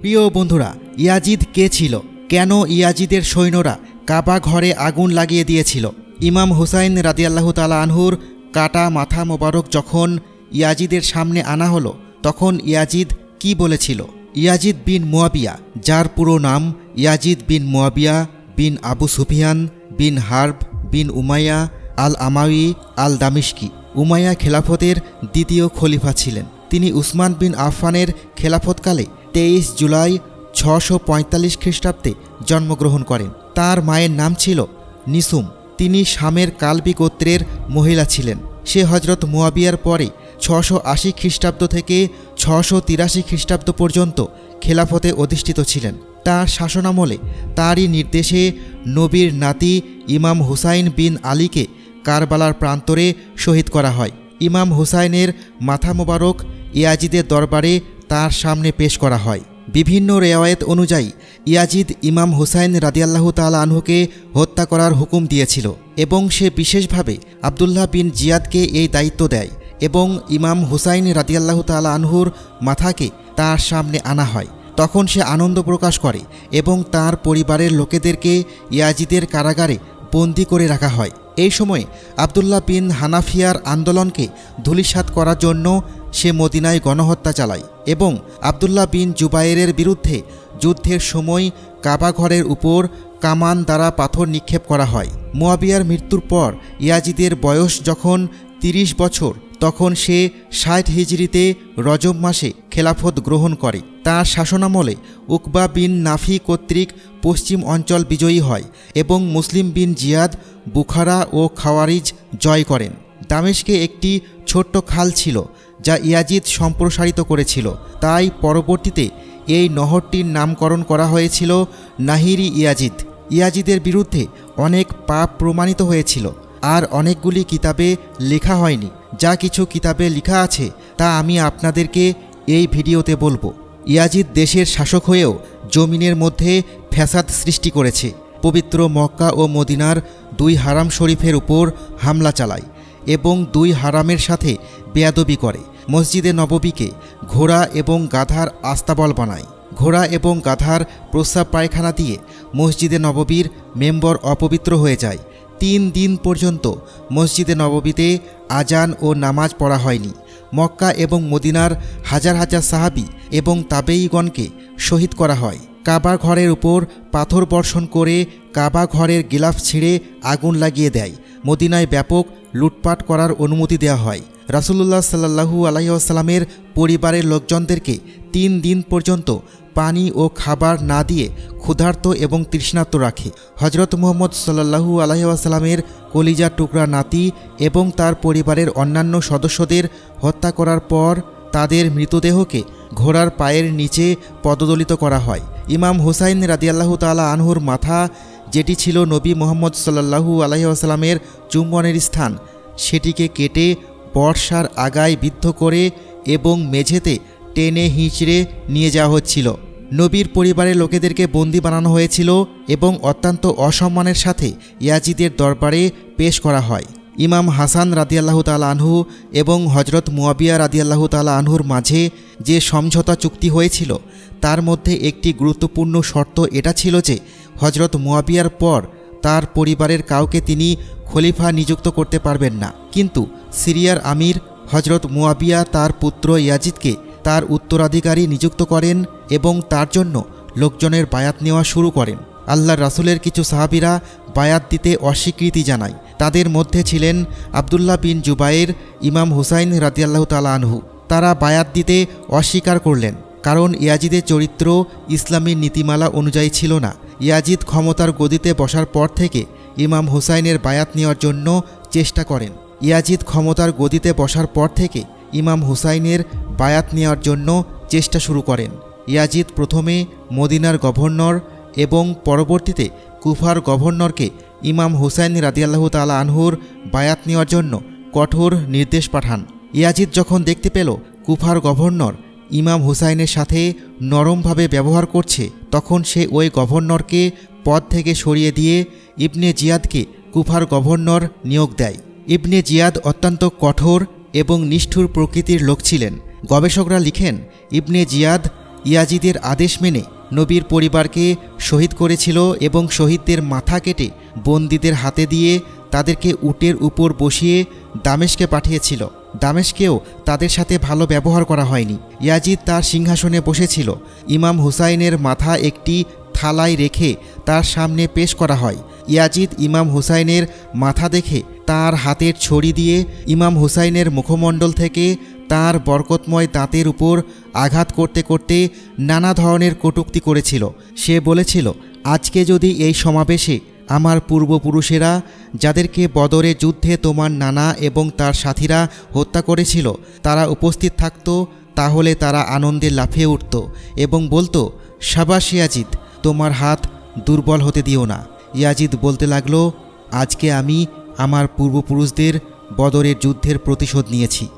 প্রিয় বন্ধুরা, ইয়াজিদ কে ছিল? কেন ইয়াজিদের সৈন্যরা কাবা ঘরে আগুন লাগিয়ে দিয়েছিল? ইমাম হুসাইন রাদিয়াল্লাহ তালা আনহুর কাটা মাথা মোবারক যখন ইয়াজিদের সামনে আনা হলো, তখন ইয়াজিদ কি বলেছিল? ইয়াজিদ বিন মুয়াবিয়া, যার পুরো নাম Yazid bin Muawiya bin Abu Sufyan bin Harb bin Umayya al Umawi al Dimashqi Umayya খেলাফতের দ্বিতীয় খলিফা ছিলেন। তিনি উসমান বিন আফফানের খেলাফতকালে তেইশ জুলাই ছশো পঁয়তাল্লিশ খ্রিস্টাব্দে জন্মগ্রহণ করেন। তার মায়ের নাম ছিল নিসুম। তিনি শামের কালবি গোত্রের মহিলা ছিলেন। সে হজরত মুয়াবিয়ার পরে ছশো আশি খ্রিস্টাব্দ থেকে ছশো তিরাশি খ্রিস্টাব্দ পর্যন্ত খেলাফতে অধিষ্ঠিত ছিলেন। তার শাসনামলে তারই নির্দেশে নবীর নাতি ইমাম হুসাইন বিন আলীকে কারবালার প্রান্তরে শহীদ করা হয়। ইমাম হুসাইনের মাথা মোবারক ইয়াজিদের দরবারে তার সামনে পেশ করা হয়। বিভিন্ন রেওয়ায়েত অনুযায়ী, ইয়াজিদ ইমাম হুসাইন রাদিয়াল্লাহ তালা আনহুকে হত্যা করার হুকুম দিয়েছিল এবং সে বিশেষভাবে আবদুল্লাহ বিন জিয়াদকে এই দায়িত্ব দেয় এবং ইমাম হুসাইন রাদিয়াল্লাহ তালা আনহুর মাথাকে তার সামনে আনা হয়। তখন সে আনন্দ প্রকাশ করে এবং তার পরিবারের লোকেদেরকে ইয়াজিদের কারাগারে বন্দি করে রাখা হয়। এই সময় আবদুল্লাহ বিন হানাফিয়ার আন্দোলনকে ধূলিসাৎ করার জন্য সে মদিনায় গণহত্যা চালায় এবং আবদুল্লাহ বিন জুবাইরের বিরুদ্ধে যুদ্ধের সময় কাবা ঘরের উপর কামান দ্বারা পাথর নিক্ষেপ করা হয়। মোয়াবিয়ার মৃত্যুর পর ইয়াজিদের বয়স যখন তিরিশ বছর, তখন সে ষাট হিজড়িতে রজব মাসে খেলাফত গ্রহণ করে। তার শাসনামলে উকবা বিন নাফি কর্তৃক পশ্চিম অঞ্চল বিজয়ী হয় এবং মুসলিম বিন জিয়াদ, বুখারা ও খাওয়ারিজ জয় করেন। দামেশকে একটি ছোট্ট খাল ছিল যা ইয়াজিদ সম্প্রসারিত করেছিল। তাই পরবর্তীতে এই নহরটির নামকরণ করা হয়েছিল নাহিরি ইয়াজিদ। ইয়াজিদের বিরুদ্ধে অনেক পাপ প্রমাণিত হয়েছিল, আর অনেকগুলি কিতাবে লেখা হয়নি। যা কিছু কিতাবে লেখা আছে, তা আমি আপনাদেরকে এই ভিডিওতে বলব। ইয়াজিদ দেশের শাসক হয়েও জমিনের মধ্যে ফ্যাসাদ সৃষ্টি করেছে। পবিত্র মক্কা ও মদিনার দুই হারাম শরীফের উপর হামলা চালায়। এবং দুই হারামের সাথে বেয়াদবি করে। মসজিদে নববীকে ঘোড়া এবং গাধার আস্তাবল বানায়। ঘোড়া এবং গাধার প্রস্রাব পায়খানা দিয়ে মসজিদে নববীর মেম্বর অপবিত্র হয়ে যায়। তিন দিন পর্যন্ত মসজিদে নববীতে আজান ও নামাজ পড়া হয়নি। মক্কা এবং মদিনার হাজার হাজার সাহাবি এবং তাবেইগণকে শহীদ করা হয়। কাবা ঘরের উপর পাথর বর্ষণ করে কাবা ঘরের গিলাফ ছিঁড়ে আগুন লাগিয়ে দেয়। মদিনায় ব্যাপক লুটপাট করার অনুমতি দেওয়া হয়। রাসুলুল্লাহ সাল্লাহু আলাইসাল্লামের পরিবারের লোকজনদেরকে তিন দিন পর্যন্ত পানি ও খাবার না দিয়ে ক্ষুধার্ত এবং তৃষ্ণার্ত রাখে। হজরত মোহাম্মদ সাল্লাহু আলাইসাল্লামের কলিজা টুকরা নাতি এবং তার পরিবারের অন্যান্য সদস্যদের হত্যা করার পর তাদের মৃতদেহকে ঘোড়ার পায়ের নিচে পদদলিত করা হয়। ইমাম হুসাইন রাদিয়াল্লাহু তালা আনহুর মাথা যেটি ছিল নবী মোহাম্মদ সাল্লাহু আলাইসাল্লামের চুম্বনের স্থান, সেটিকে কেটে বর্ষার আগায় বিদ্ধ করে এবং মেঝেতে টেনে হিঁচড়ে নিয়ে যাওয়া হচ্ছিল। নবীর পরিবারের লোকেদেরকে বন্দি বানানো হয়েছিল এবং অত্যন্ত অসম্মানের সাথে ইয়াজিদের দরবারে পেশ করা হয়। ইমাম হাসান রাদিয়াল্লাহু তালা আনহু এবং হজরত মুয়াবিয়া রাদিয়াল্লাহু তালা আনহুর মাঝে যে সমঝোতা চুক্তি হয়েছিল, তার মধ্যে একটি গুরুত্বপূর্ণ শর্ত এটা ছিল যে হজরত মুয়াবিয়ার পর তার পরিবারের কাউকে তিনি খলিফা নিযুক্ত করতে পারবেন না। কিন্তু সিরিয়ার আমির হজরত মুয়াবিয়া তার পুত্র ইয়াজিদকে তার উত্তরাধিকারী নিযুক্ত করেন এবং তার জন্য লোকজনের বায়াত নেওয়া শুরু করেন। আল্লাহ রাসুলের কিছু সাহাবিরা বায়াত দিতে অস্বীকৃতি জানায়। তাদের মধ্যে ছিলেন আবদুল্লাহ বিন জুবাইর, ইমাম হুসাইন রাদিয়াল্লাহু তালা আনহু। তারা বায়াত দিতে অস্বীকার করলেন। কারণ ইয়াজিদের চরিত্র ইসলামীর নীতিমালা অনুযায়ী ছিল না। ইয়াজিদ ক্ষমতার গদিতে বসার পর থেকে ইমাম হুসাইনের বায়াত নেওয়ার জন্য চেষ্টা করেন। ইয়াজিদ ক্ষমতার গদিতে বসার পর থেকে ইমাম হুসাইনের বায়াত নেওয়ার জন্য চেষ্টা শুরু করেন। ইয়াজিদ প্রথমে মদিনার গভর্নর এবং পরবর্তীতে কুফার গভর্নরকে ইমাম হুসাইন রাদিয়াল্লাহু তালা আনহুর বায়াত নেওয়ার জন্য কঠোর নির্দেশ পাঠান। ইয়াজিদ যখন দেখতে পেল কুফার গভর্নর ইমাম হুসাইনের সাথে নরমভাবে ব্যবহার করছে, তখন সে ওই গভর্নরকে পদ থেকে সরিয়ে দিয়ে ইবনে জিয়াদকে কুফার গভর্নর নিয়োগ দেয়। ইবনে জিয়াদ অত্যন্ত কঠোর এবং নিষ্ঠুর প্রকৃতির লোক ছিলেন। গবেষকরা লিখেন, ইবনে জিয়াদ ইয়াজিদের আদেশ মেনে নবীর পরিবারকে শহীদ করেছিল এবং শহীদদের মাথা কেটে বন্দীদের হাতে দিয়ে তাদেরকে উটের উপর বসিয়ে দামেশকে পাঠিয়েছিল। দামেশকেও তাদের সাথে ভালো ব্যবহার করা হয়নি। ইয়াজিদ তার সিংহাসনে বসেছিল। ইমাম হুসাইনের মাথা একটি থালায় রেখে তার সামনে পেশ করা হয়। ইয়াজিদ ইমাম হুসাইনের মাথা দেখে তার হাতের ছড়ি দিয়ে ইমাম হুসাইনের মুখমণ্ডল থেকে তার বরকতময় দাঁতের উপর আঘাত করতে করতে নানা ধরনের কটূক্তি করেছিল। সে বলেছিল, আজকে যদি এই সমাবেশে আমার পূর্বপুরুষেরা যাদেরকে বদরে যুদ্ধে তোমার নানা এবং তার সাথীরা হত্যা করেছিল, তারা উপস্থিত থাকত, তাহলে তারা আনন্দে লাফিয়ে উঠত এবং বলতো, সাবাস ইয়াজিদ, তোমার হাত দুর্বল হতে দিও না। ইয়াজিদ বলতে লাগল, আজকে আমি আমার পূর্বপুরুষদের বদরের যুদ্ধের প্রতিশোধ নিয়েছি।